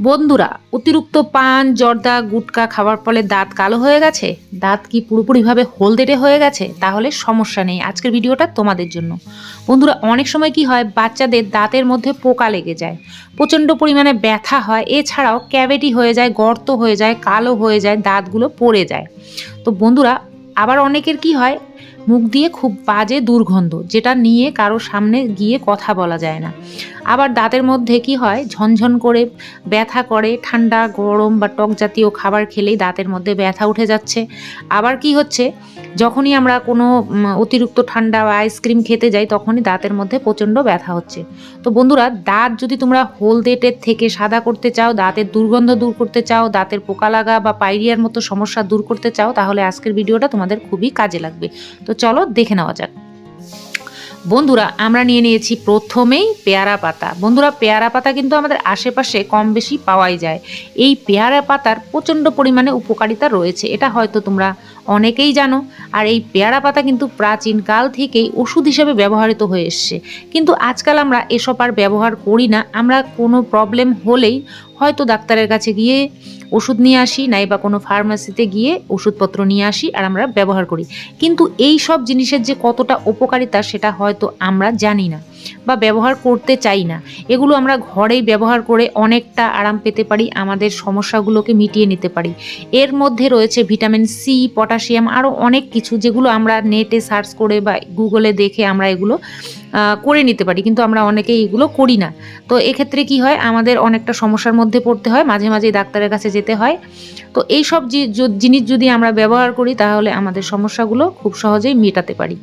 বন্ধুরা, অতিরিক্ত পান, জর্দা, গুটকা খাওয়ার ফলে দাঁত কালো হয়ে গেছে। দাঁত কি পুরোপুরিভাবে হলদেটে হয়ে গেছে? তাহলে সমস্যা নেই। আজকের ভিডিওটা তোমাদের জন্য। বন্ধুরা, অনেক সময় কি হয়, বাচ্চাদের দাঁতের মধ্যে পোকা লেগে যায়। প্রচণ্ড পরিমাণে ব্যথা হয়। এছাড়াও ক্যাভিটি হয়ে যায়, গর্ত হয়ে যায়, কালো হয়ে যায়, দাঁতগুলো পড়ে যায়। তো বন্ধুরা, আবার অনেকের কি হয়, মুখ দিয়ে খুব বাজে দুর্গন্ধ, যেটা নিয়ে কারও সামনে গিয়ে কথা বলা যায় না। আবার দাঁতের মধ্যে কি হয়? ঝনঝন করে ব্যথা করে, ঠান্ডা, গরম বা টক জাতীয় খাবার খেলেই দাঁতের মধ্যে ব্যথা উঠে যাচ্ছে। আবার কি হচ্ছে? যখনই আমরা কোনো অতিরিক্ত ঠান্ডা বা আইসক্রিম খেতে যাই, তখনই দাঁতের মধ্যে প্রচণ্ড ব্যথা হচ্ছে। তো বন্ধুরা, দাঁত যদি তোমরা হলদেটের থেকে সাদা করতে চাও, দাঁতের দুর্গন্ধ দূর করতে চাও, দাঁতের পোকা লাগা বা পাইরিয়ার মতো সমস্যা দূর করতে চাও, তাহলে আজকের ভিডিওটা তোমাদের খুবই কাজে লাগবে। তো চলো দেখে নেওয়া যাক। বন্ধুরা, আমরা নিয়ে নিয়েছি প্রথমেই পেয়ারা পাতা। বন্ধুরা, পেয়ারা পাতা কিন্তু আমাদের আশেপাশে কম বেশি পাওয়াই যায়। এই পেয়ারা পাতার প্রচণ্ড পরিমাণে উপকারিতা রয়েছে, এটা হয়তো তোমরা অনেকেই জানো। আর এই পেয়ারা পাতা কিন্তু প্রাচীন কাল থেকেই ওষুধ হিসেবে ব্যবহৃত হয়ে এসছে। কিন্তু আজকাল আমরা এসব আর ব্যবহার করি না। আমরা কোনো প্রবলেম হলেই হয়তো ডাক্তারের কাছে গিয়ে ওষুধ নিয়ে আসি, নাই বা কোনো ফার্মাসিতে গিয়ে ওষুধপত্র নিয়ে আসি আর আমরা ব্যবহার করি। কিন্তু এই সব জিনিসের যে কতটা উপকারিতা সেটা হয়তো আমরা জানি না বা ব্যবহার করতে চাই না। এগুলো আমরা ঘরেই ব্যবহার করে অনেকটা আরাম পেতে পারি, আমাদের সমস্যাগুলোকে মিটিয়ে নিতে পারি। এর মধ্যে রয়েছে ভিটামিন সি পটাশিয়াম আরও অনেক কিছু যেগুলো আমরা নেটে সার্চ করে বা গুগলে দেখে আমরা এগুলো করে নিতে পারি, কিন্তু আমরা অনেকেই এগুলো করি না। তো এক্ষেত্রে কি হয়, আমাদের অনেকটা সমস্যার মধ্যে পড়তে হয়, মাঝে মাঝে ডাক্তারের কাছে যেতে হয়। তো এই সব জিনিস যদি আমরা ব্যবহার করি, তাহলে আমাদের সমস্যাগুলো খুব সহজেই মেটাতে পারি।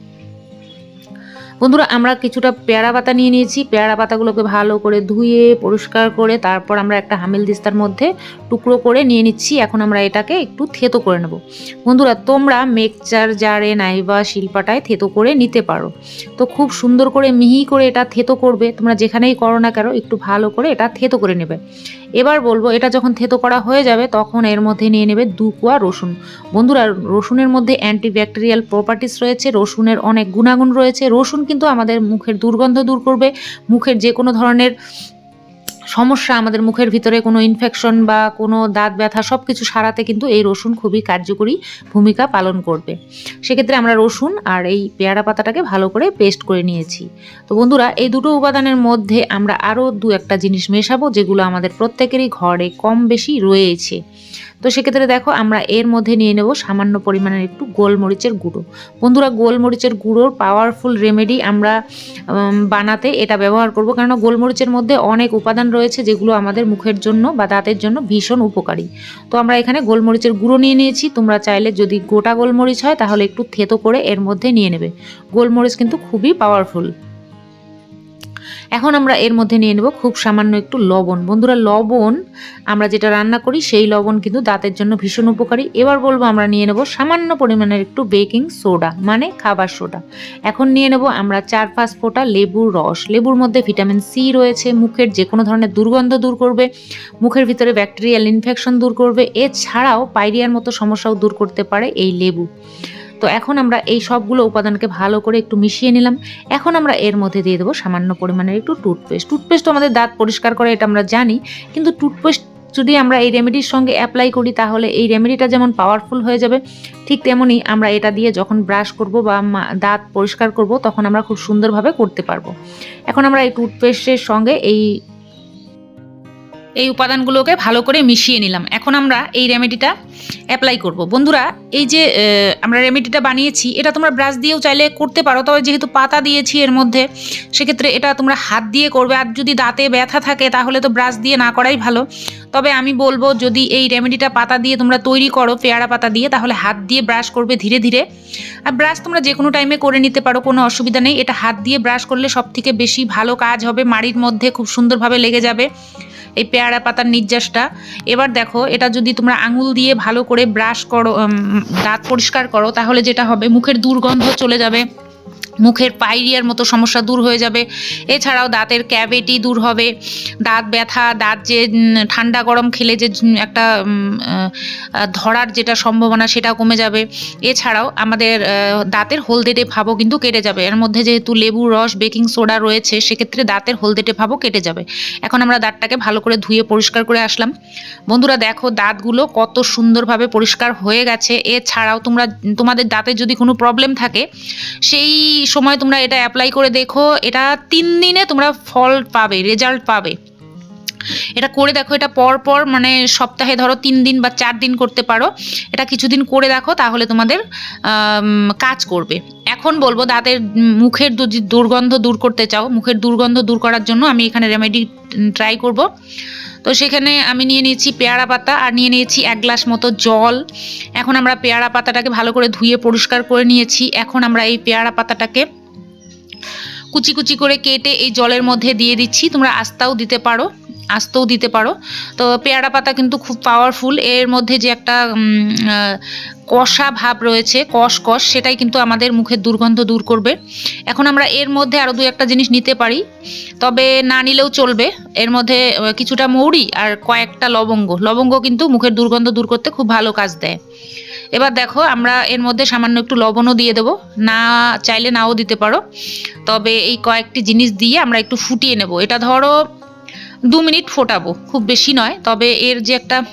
বন্ধুরা, আমরা কিছুটা পেয়ারা পাতা নিয়ে নিয়েছি। পেয়ারা পাতাগুলোকে ভালো করে ধুয়ে, পরিষ্কার করে, তারপর আমরা একটা হামিল দিস্তার মধ্যে টুকরো করে নিয়ে নিচ্ছি। এখন আমরা এটাকে একটু থেতো করে নেব। বন্ধুরা, তোমরা মিক্সচার জারে, নাইবা শিল্পাটায় থেতো করে নিতে পারো। তো খুব সুন্দর করে মিহি করে এটা থেতো করবে। তোমরা যেখানেই করো না কেন, একটু ভালো করে এটা থেতো করে নেবে। এবার বলব, এটা যখন থেতো করা হয়ে যাবে, তখন এর মধ্যে নিয়ে নেবে দু কোয়া রসুন। বন্ধুরা, রসুনের মধ্যে অ্যান্টিব্যাকটেরিয়াল প্রপার্টিস রয়েছে, রসুনের অনেক গুণাগুণ রয়েছে। রসুন কিন্তু আমাদের মুখের দুর্গন্ধ দূর করবে। মুখের যে কোনো ধরনের সমস্যা আমাদের মুখের ভিতরে কোনো ইনফেকশন বা কোনো দাঁত ব্যথা সব কিছু সারাতে কিন্তু এই রসুন খুবই কার্যকরী ভূমিকা পালন করবে। সেক্ষেত্রে আমরা রসুন আর এই পেয়ারা পাতাটাকে ভালো করে পেস্ট করে নিয়েছি। তো বন্ধুরা, এই দুটো উপাদানের মধ্যে আমরা আরও দু একটা জিনিস মেশাবো, যেগুলো আমাদের প্রত্যেকেরই ঘরে কম বেশি রয়েছে। তো সেক্ষেত্রে দেখো আমরা এর মধ্যে নিয়ে নেব সামান্য পরিমাণের একটু গোলমরিচের গুঁড়ো। বন্ধুরা, গোলমরিচের গুঁড়োর পাওয়ারফুল রেমেডি আমরা বানাতে এটা ব্যবহার করব। কারণ গোলমরিচের মধ্যে অনেক উপাদান রয়েছে যেগুলো আমাদের মুখের জন্য বা দাঁতের জন্য ভীষণ উপকারী। তো আমরা এখানে গোলমরিচের গুঁড়ো নিয়ে নিয়েছি। তোমরা চাইলে যদি গোটা গোলমরিচ হয় তাহলে একটু থেতো করে এর মধ্যে নিয়ে নেবে। গোলমরিচ কিন্তু খুবই পাওয়ারফুল এখন আমরা এর মধ্যে নিয়ে নেব খুব সামান্য একটু লবণ। বন্ধুরা, লবণ আমরা যেটা রান্না করি, সেই লবণ কিন্তু দাঁতের জন্য ভীষণ উপকারী। এবার বলব আমরা নিয়ে নেব সামান্য পরিমাণের একটু বেকিং সোডা মানে খাবার সোডা। এখন নিয়ে নেব আমরা চার পাঁচ ফোঁটা লেবুর রস। লেবুর মধ্যে ভিটামিন সি রয়েছে, মুখের যে কোনো ধরনের দুর্গন্ধ দূর করবে, মুখের ভিতরে ব্যাকটেরিয়াল ইনফেকশন দূর করবে। এছাড়াও পাইরিয়ার মতো সমস্যাও দূর করতে পারে এই লেবু। তো এখন আমরা এই সবগুলো উপাদানকে ভালো করে একটু মিশিয়ে নিলাম। এখন আমরা এর মধ্যে দিয়ে দেবো সামান্য পরিমাণের একটু টুথপেস্ট টুথপেস্ট আমাদের দাঁত পরিষ্কার করে, এটা আমরা জানি। কিন্তু টুথপেস্ট যদি আমরা এই রেমেডির সঙ্গে অ্যাপ্লাই করি, তাহলে এই রেমেডিটা যেমন পাওয়ারফুল হয়ে যাবে, ঠিক তেমনই আমরা এটা দিয়ে যখন ব্রাশ করব বা দাঁত পরিষ্কার করব, তখন আমরা খুব সুন্দরভাবে করতে পারব। এখন আমরা এই টুথপেস্টের সঙ্গে এই এই উপাদানগুলোকে ভালো করে মিশিয়ে নিলাম। এখন আমরা এই রেমেডিটা অ্যাপ্লাই করব। বন্ধুরা, এই যে আমরা রেমেডিটা বানিয়েছি, এটা তোমরা ব্রাশ দিয়েও চাইলে করতে পারো, তবে যেহেতু পাতা দিয়েছি এর মধ্যে, সেক্ষেত্রে এটা তোমরা হাত দিয়ে করবে। আর যদি দাঁতে ব্যথা থাকে, তাহলে তো ব্রাশ দিয়ে না করাই ভালো। তবে আমি বলব, যদি এই রেমেডিটা পাতা দিয়ে তোমরা তৈরি করো, পেয়ারা পাতা দিয়ে, তাহলে হাত দিয়ে ব্রাশ করবে ধীরে ধীরে। আর ব্রাশ তোমরা যে কোনো টাইমে করে নিতে পারো, কোনো অসুবিধা নেই। এটা হাত দিয়ে ব্রাশ করলে সব থেকে বেশি ভালো কাজ হবে। মাড়ির মধ্যে খুব সুন্দরভাবে লেগে যাবে। এই পেয়ারা পাতার নির্যাসটা। এবার দেখো, এটা যদি তোমরা আঙুল দিয়ে ভালো করে ব্রাশ করো দাঁত পরিষ্কার করো, তাহলে যেটা হবে, মুখের দুর্গন্ধ চলে যাবে। মুখের পাইরিয়ার মতো সমস্যা দূর হয়ে যাবে। এছাড়াও দাঁতের ক্যাভিটি দূর হবে। দাঁত ব্যথা, দাঁত যে ঠান্ডা গরম খেলে যে একটা ধরার যেটা সম্ভাবনা সেটা কমে যাবে। এছাড়াও আমাদের দাঁতের হলদেটে ভাবও কিন্তু কেটে যাবে। এর মধ্যে যেহেতু লেবু রস, বেকিং সোডা রয়েছে, সেক্ষেত্রে দাঁতের হলদেটে ভাবও কেটে যাবে। এখন আমরা দাঁতটাকে ভালো করে ধুয়ে পরিষ্কার করে আসলাম। বন্ধুরা দেখো দাঁতগুলো কত সুন্দরভাবে পরিষ্কার হয়ে গেছে। এছাড়াও তোমরা, তোমাদের দাঁতের যদি কোনো প্রবলেম থাকে, সেই সময় তোমরা এটা অ্যাপ্লাই করে দেখো, এটা তিন দিনে তোমরা ফল পাবে রেজাল্ট পাবে। এটা করে দেখো, এটা পর পর মানে সপ্তাহে ধরো তিন দিন বা চার দিন করতে পারো। এটা কিছুদিন করে দেখো, তাহলে তোমাদের কাজ করবে। এখন বলব, দাঁতের মুখের দুর্গন্ধ দূর করতে চাও। মুখের দুর্গন্ধ দূর করার জন্য আমি এখানে রেমেডি ট্রাই করব। তো সেখানে আমি নিয়ে নিয়েছি পেয়ারা পাতা আর নিয়ে নিয়েছি এক গ্লাস মতো জল। এখন আমরা পেয়ারা পাতাটাকে ভালো করে ধুয়ে পরিষ্কার করে নিয়েছি। এখন আমরা এই পেয়ারা পাতাটাকে কুচি কুচি করে কেটে এই জলের মধ্যে দিয়ে দিচ্ছি। তোমরা আস্তাও দিতে পারো। আস্তেও দিতে পারো। তো পেয়ারা পাতা কিন্তু খুব পাওয়ারফুল এর মধ্যে যে একটা কষা ভাব রয়েছে, কষ কষ, সেটাই কিন্তু আমাদের মুখের দুর্গন্ধ দূর করবে। এখন আমরা এর মধ্যে আরও দু একটা জিনিস নিতে পারি। তবে না নিলেও চলবে। এর মধ্যে কিছুটা মৌরি আর কয়েকটা লবঙ্গ। লবঙ্গ কিন্তু মুখের দুর্গন্ধ দূর করতে খুব ভালো কাজ দেয়। এবার দেখো, আমরা এর মধ্যে সামান্য একটু লবণও দিয়ে দেবো। না চাইলে নাও দিতে পারো। তবে এই কয়েকটি জিনিস দিয়ে আমরা একটু ফুটিয়ে নেব। এটা ধরো দু মিনিট ফোটাবো, খুব বেশি নয়। তবে এর যে একটা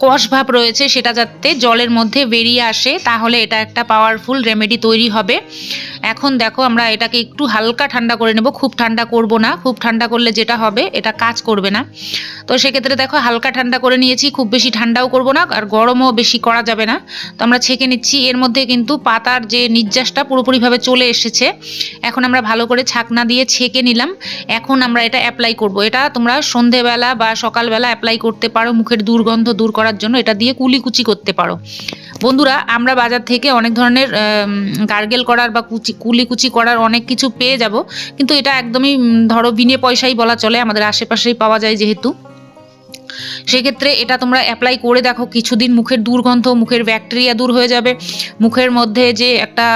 কষ ভাব রয়েছে, সেটা যাতে জলের মধ্যে বেরিয়ে আসে, তাহলে এটা একটা পাওয়ারফুল রেমেডি তৈরি হবে। এখন দেখো আমরা এটাকে একটু হালকা ঠান্ডা করে নেব। খুব ঠান্ডা করব না। খুব ঠান্ডা করলে যেটা হবে, এটা কাজ করবে না। তো সেক্ষেত্রে দেখো হালকা ঠান্ডা করে নিয়েছি, খুব বেশি ঠান্ডাও করব না, আর গরমও বেশি করা যাবে না। তো আমরা ছেঁকে নিচ্ছি, এর মধ্যে কিন্তু পাতার যে নির্যাসটা পুরোপুরিভাবে চলে এসেছে। এখন আমরা ভালো করে ছাকনা দিয়ে ছেঁকে নিলাম। এখন আমরা এটা অ্যাপ্লাই করব। এটা তোমরা সন্ধেবেলা বা সকালবেলা অ্যাপ্লাই করতে পারো, মুখের দুর্গন্ধ দূর করার জন্য। এটা দিয়ে কুলিকুচি করতে পারো। বন্ধুরা, আমরা বাজার থেকে অনেক ধরনের গার্গেল করার বা কুচি, কুলিকুচি করার অনেক কিছু পেয়ে যাব। কিন্তু এটা একদমই ধরো বিনে পয়সাই বলা চলে, আমাদের আশেপাশেই পাওয়া যায় যেহেতু। সেক্ষেত্রে এটা তোমরা অ্যাপ্লাই করে দেখো। কিছুদিন মুখের দুর্গন্ধ, মুখের ব্যাকটেরিয়া দূর হয়ে যাবে। মুখের মধ্যে যে একটা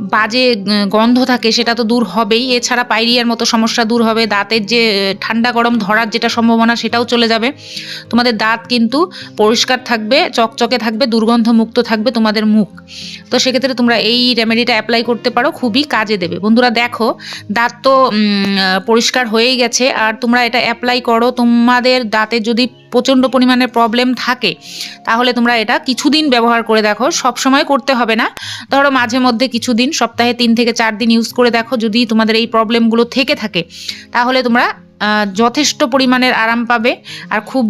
বাজে গন্ধ থাকে, সেটা তো দূর হবেই। এছাড়া পাইরিয়ার মতো সমস্যা দূর হবে। দাঁতের যে ঠান্ডা গরম ধরার যেটা সম্ভাবনা, সেটাও চলে যাবে। তোমাদের দাঁত কিন্তু পরিষ্কার থাকবে, চকচকে থাকবে দুর্গন্ধ মুক্ত থাকবে তোমাদের মুখ। তো সেক্ষেত্রে তোমরা এই রেমেডিটা অ্যাপ্লাই করতে পারো, খুবই কাজে দেবে। বন্ধুরা, দেখো, দাঁত তো পরিষ্কার হয়েই গেছে। আর তোমরা এটা অ্যাপ্লাই করো, তোমাদের দাঁতে যদি প্রচণ্ড পরিমাণে প্রবলেম থাকে, তাহলে তোমরা এটা কিছুদিন ব্যবহার করে দেখো সব সময় করতে হবে না। ধরো মাঝে মধ্যে কিছুদিন, সপ্তাহে তিন থেকে চার দিন ইউজ করে দেখো, যদি তোমাদের এই প্রবলেমগুলো থেকে থাকে, তাহলে তোমরা যথেষ্ট পরিমাণের আরাম পাবে আর খুব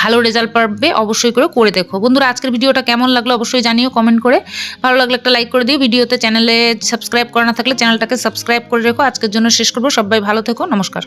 ভালো রেজাল্ট পাবে অবশ্যই করে করে দেখো। বন্ধুরা, আজকের ভিডিওটা কেমন লাগল অবশ্যই জানিও কমেন্ট করে। ভালো লাগলে একটা লাইক করে দিও। ভিডিওতে চ্যানেলে সাবস্ক্রাইব করা না থাকলে চ্যানেলটাকে সাবস্ক্রাইব করে রেখো। আজকের জন্য শেষ করব। সবাই ভালো থেকো। নমস্কার।